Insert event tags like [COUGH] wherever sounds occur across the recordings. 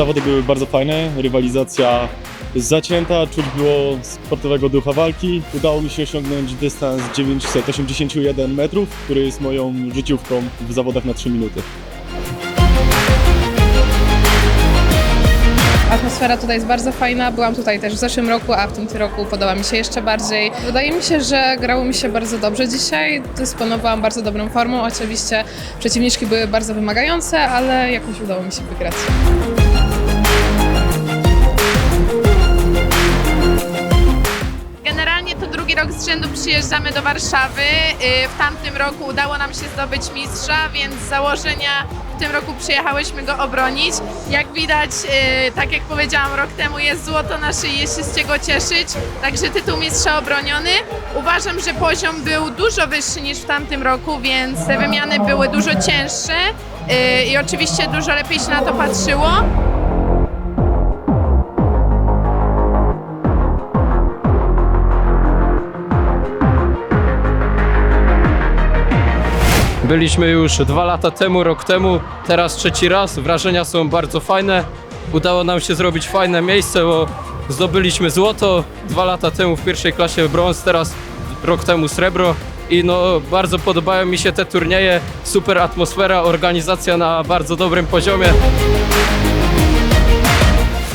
Zawody były bardzo fajne, rywalizacja zacięta, czuć było sportowego ducha walki. Udało mi się osiągnąć dystans 981 metrów, który jest moją życiówką w zawodach na 3 minuty. Atmosfera tutaj jest bardzo fajna. Byłam tutaj też w zeszłym roku, a w tym roku podoba mi się jeszcze bardziej. Wydaje mi się, że grało mi się bardzo dobrze dzisiaj. Dysponowałam bardzo dobrą formą. Oczywiście przeciwniczki były bardzo wymagające, ale jakoś udało mi się wygrać. Rok z rzędu przyjeżdżamy do Warszawy. Y, W tamtym roku udało nam się zdobyć mistrza, więc z założenia w tym roku przyjechałyśmy go obronić. Jak widać, y, tak jak powiedziałam, rok temu jest złoto na szyi, jest się z czego cieszyć. Także tytuł mistrza obroniony. Uważam, że poziom był dużo wyższy niż w tamtym roku, więc te wymiany były dużo cięższe y, i oczywiście dużo lepiej się na to patrzyło. Byliśmy już dwa lata temu, rok temu, teraz trzeci raz. Wrażenia są bardzo fajne. Udało nam się zrobić fajne miejsce, bo zdobyliśmy złoto dwa lata temu w pierwszej klasie brąz, teraz rok temu srebro. I no, bardzo podobają mi się te turnieje. Super atmosfera, organizacja na bardzo dobrym poziomie.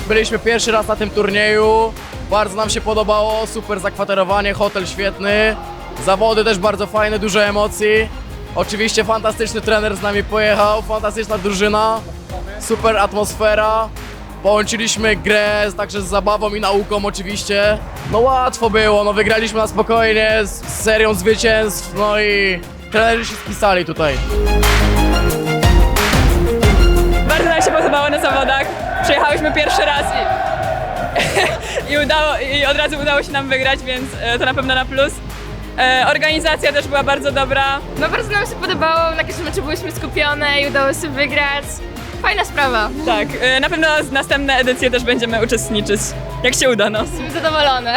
Byliśmy pierwszy raz na tym turnieju. Bardzo nam się podobało, super zakwaterowanie, hotel świetny. Zawody też bardzo fajne, dużo emocji. Oczywiście fantastyczny trener z nami pojechał, fantastyczna drużyna, super atmosfera. Połączyliśmy grę także z zabawą i nauką oczywiście. No łatwo było, no wygraliśmy na spokojnie z z serią zwycięstw, no i trenerzy się spisali tutaj. Bardzo nam się podobało na zawodach. Przyjechałyśmy pierwszy raz i, [LAUGHS] i, udało, i od razu udało się nam wygrać, więc e, to na pewno na plus. E, organizacja też była bardzo dobra. No bardzo nam się podobało, na każdym meczu byliśmy skupione i udało się wygrać. Fajna sprawa. Tak, e, na pewno z następne edycje też będziemy uczestniczyć, jak się uda no. Jestem zadowolone.